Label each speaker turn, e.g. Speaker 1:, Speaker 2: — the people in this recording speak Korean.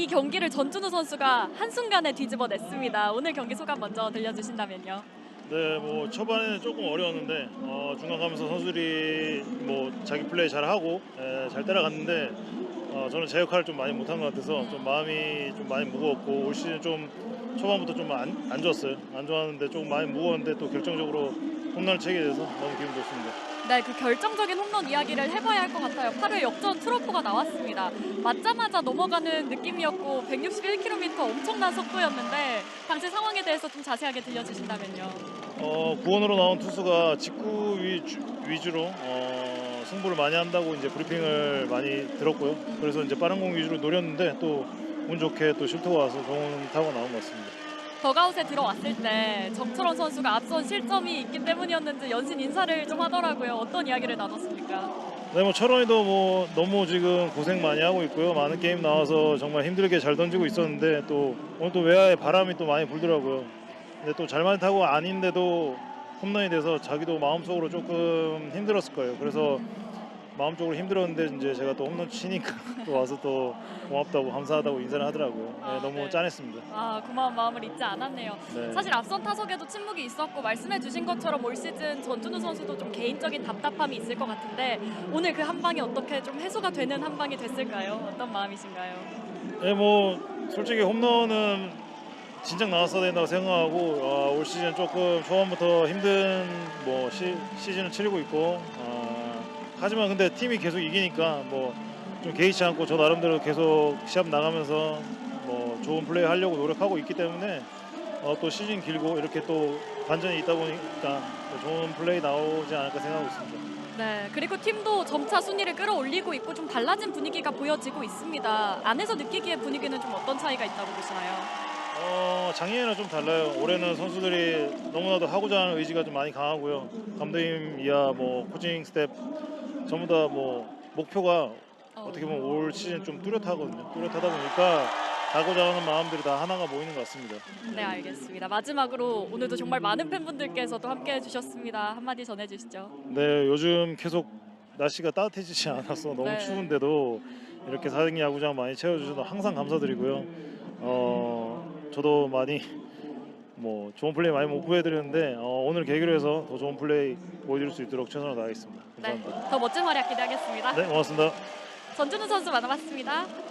Speaker 1: 이 경기를 전준우 선수가 한순간에 뒤집어냈습니다. 오늘 경기 소감 먼저 들려주신다면요.
Speaker 2: 네, 뭐 초반에는 조금 어려웠는데 어, 중간 가면서 선수들이 뭐 자기 플레이 잘 하고 에, 잘 따라갔는데 어, 저는 제 역할을 좀 많이 못한 것 같아서 좀 마음이 좀 많이 무거웠고 올 시즌 좀 초반부터 좀안 안 좋았어요. 안 좋았는데 조금 많이 무거웠는데 또 결정적으로 홈런을 치게 돼서 너무 기분 좋습니다.
Speaker 1: 네, 그 결정적인 홈런 이야기를 해봐야 할 것 같아요. 8회 역전 트로포가 나왔습니다. 맞자마자 넘어가는 느낌이었고 161km 엄청난 속도였는데 당시 상황에 대해서 좀 자세하게 들려주신다면요.
Speaker 2: 어, 구원으로 나온 투수가 직구 위주, 위주로 어, 승부를 많이 한다고 이제 브리핑을 많이 들었고요. 그래서 이제 빠른 공 위주로 노렸는데 또 운 좋게 또 실토가 와서 좋은 타구가 나온 것 같습니다.
Speaker 1: 더가웃에 들어왔을 때 정철원 선수가 앞선 실점이 있기 때문이었는지 연신 인사를 좀 하더라고요. 어떤 이야기를 나눴습니까?
Speaker 2: 네, 뭐 철원이도 뭐 너무 지금 고생 많이 하고 있고요. 많은 게임 나와서 정말 힘들게 잘 던지고 있었는데 또 오늘 또 외야에 바람이 또 많이 불더라고요. 근데 또 잘만 타고 아닌데도 홈런이 돼서 자기도 마음속으로 조금 힘들었을 거예요. 그래서 마음적으로 힘들었는데 이제 제가 또 홈런 치니까 또 와서 또 고맙다고 감사하다고 인사를 하더라고요. 네,
Speaker 1: 아,
Speaker 2: 너무
Speaker 1: 네.
Speaker 2: 짠했습니다.
Speaker 1: 아 고마운 마음을 잊지 않았네요.
Speaker 2: 네.
Speaker 1: 사실 앞선 타석에도 침묵이 있었고 말씀해주신 것처럼 올 시즌 전준우 선수도 좀 개인적인 답답함이 있을 것 같은데 오늘 그 한 방이 어떻게 좀 해소가 되는 한 방이 됐을까요? 어떤 마음이신가요?
Speaker 2: 네, 뭐 솔직히 홈런은 진작 나왔어야 된다고 생각하고 어, 올 시즌 조금 초반부터 힘든 뭐 시, 시즌을 치르고 있고 어, 하지만 근데 팀이 계속 이기니까 뭐 좀 개의치 않고 저 나름대로 계속 시합 나가면서 뭐 좋은 플레이 하려고 노력하고 있기 때문에 어, 또 시즌 길고 이렇게 또 반전이 있다 보니까 또 좋은 플레이 나오지 않을까 생각하고 있습니다.
Speaker 1: 네, 그리고 팀도 점차 순위를 끌어올리고 있고 좀 달라진 분위기가 보여지고 있습니다. 안에서 느끼기에 분위기는 좀 어떤 차이가 있다고 보시나요?
Speaker 2: 어, 작년에는 좀 달라요. 올해는 선수들이 너무나도 하고자 하는 의지가 좀 많이 강하고요. 감독님 이하 뭐 코칭 스텝 전부 다 뭐 목표가
Speaker 1: 어,
Speaker 2: 어떻게 보면 올 시즌 좀 뚜렷하거든요. 뚜렷하다 보니까 가고자 하는 마음들이 다 하나가 모이는 것 같습니다.
Speaker 1: 네, 알겠습니다. 마지막으로 오늘도 정말 많은 팬분들께서도 함께 해주셨습니다. 한마디 전해주시죠.
Speaker 2: 네, 요즘 계속 날씨가 따뜻해지지 않아서 너무
Speaker 1: 네.
Speaker 2: 추운데도 이렇게 사생 야구장 많이 채워주셔서 항상 감사드리고요. 어, 저도 많이 뭐 좋은 플레이 많이 못 보여드렸는데 어, 오늘 계기로 해서 더 좋은 플레이 보여드릴 수 있도록 최선을 다하겠습니다.
Speaker 1: 네,
Speaker 2: 감사합니다.
Speaker 1: 더 멋진 활약 기대하겠습니다.
Speaker 2: 네, 고맙습니다.
Speaker 1: 전준우 선수 만나봤습니다.